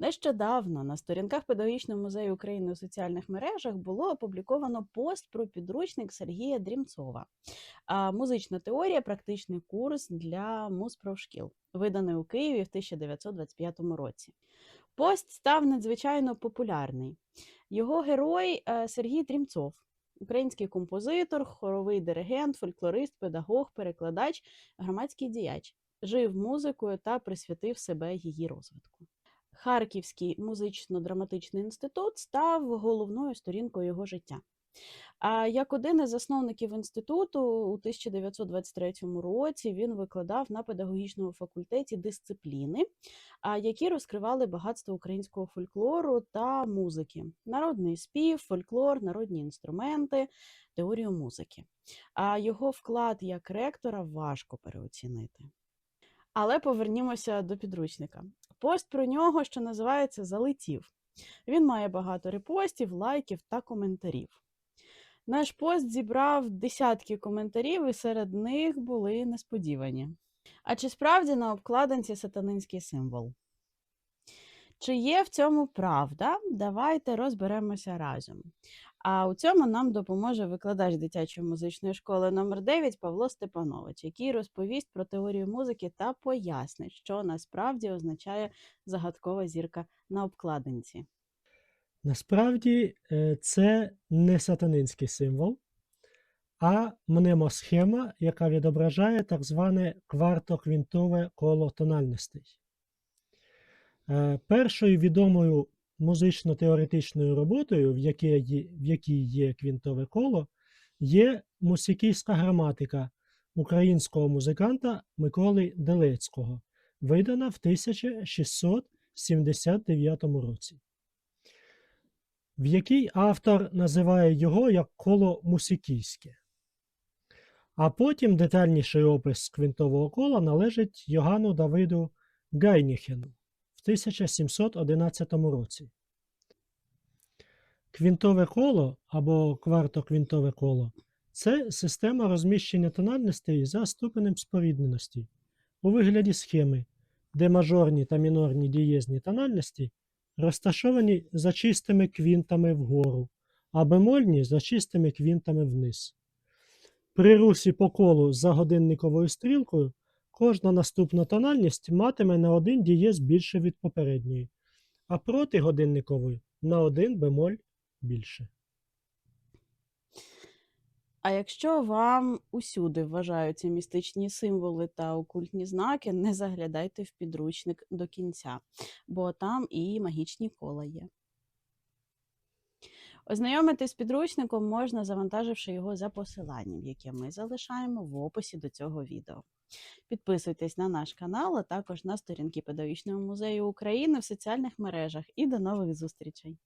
Нещодавно на сторінках Педагогічного музею України у соціальних мережах було опубліковано пост про підручник Сергія Дрімцова. Музична теорія практичний курс для музпрофшкіл, виданий у Києві в 1925 році. Пост став надзвичайно популярний. Його герой е, Сергій Дрімцов, український композитор, хоровий диригент, фольклорист, педагог, перекладач, громадський діяч. Жив музикою та присвятив себе її розвитку. Харківський музично-драматичний інститут став головною сторінкою його життя. А як один із засновників інституту у 1923 році він викладав на педагогічному факультеті дисципліни, які розкривали багатство українського фольклору та музики: народний спів, фольклор, народні інструменти, теорію музики. А його вклад як ректора важко переоцінити. Але повернімося до підручника. Пост про нього, що називається Залетів. Він має багато репостів, лайків та коментарів. Наш пост зібрав десятки коментарів, і серед них були несподівані. А чи справді на обкладинці сатанинський символ? Чи є в цьому правда? Давайте розберемося разом. А у цьому нам допоможе викладач дитячої музичної школи номер 9 Павло Степанович, який розповість про теорію музики та пояснить, що насправді означає загадкова зірка на обкладинці. Насправді е, це не сатанинський символ, а мнемосхема, яка відображає так зване квартоквінтове коло тональностей. Е, Першою відомою музично-теоретичною роботою, в якій є, в якій є квінтове коло, є мусикійська граматика українського музиканта Миколи Делецького, видана в 1679 році в якій автор називає його як коло мусикійське. А потім детальніший опис квінтового кола належить Йоганну Давиду Гайніхену в 1711 році. Квінтове коло або квартоквінтове коло це система розміщення тональностей за ступенем спорідненості у вигляді схеми, де мажорні та мінорні дієзні тональності розташовані за чистими квінтами вгору, а бемольні за чистими квінтами вниз. При русі по колу за годинниковою стрілкою кожна наступна тональність матиме на один дієз більше від попередньої, а проти годинникової на один бемоль більше. А якщо вам усюди вважаються містичні символи та окультні знаки, не заглядайте в підручник до кінця, бо там і магічні кола є. Ознайомитись з підручником можна, завантаживши його за посиланням, яке ми залишаємо в описі до цього відео. Підписуйтесь на наш канал, а також на сторінки Педагогічного музею України в соціальних мережах і до нових зустрічей!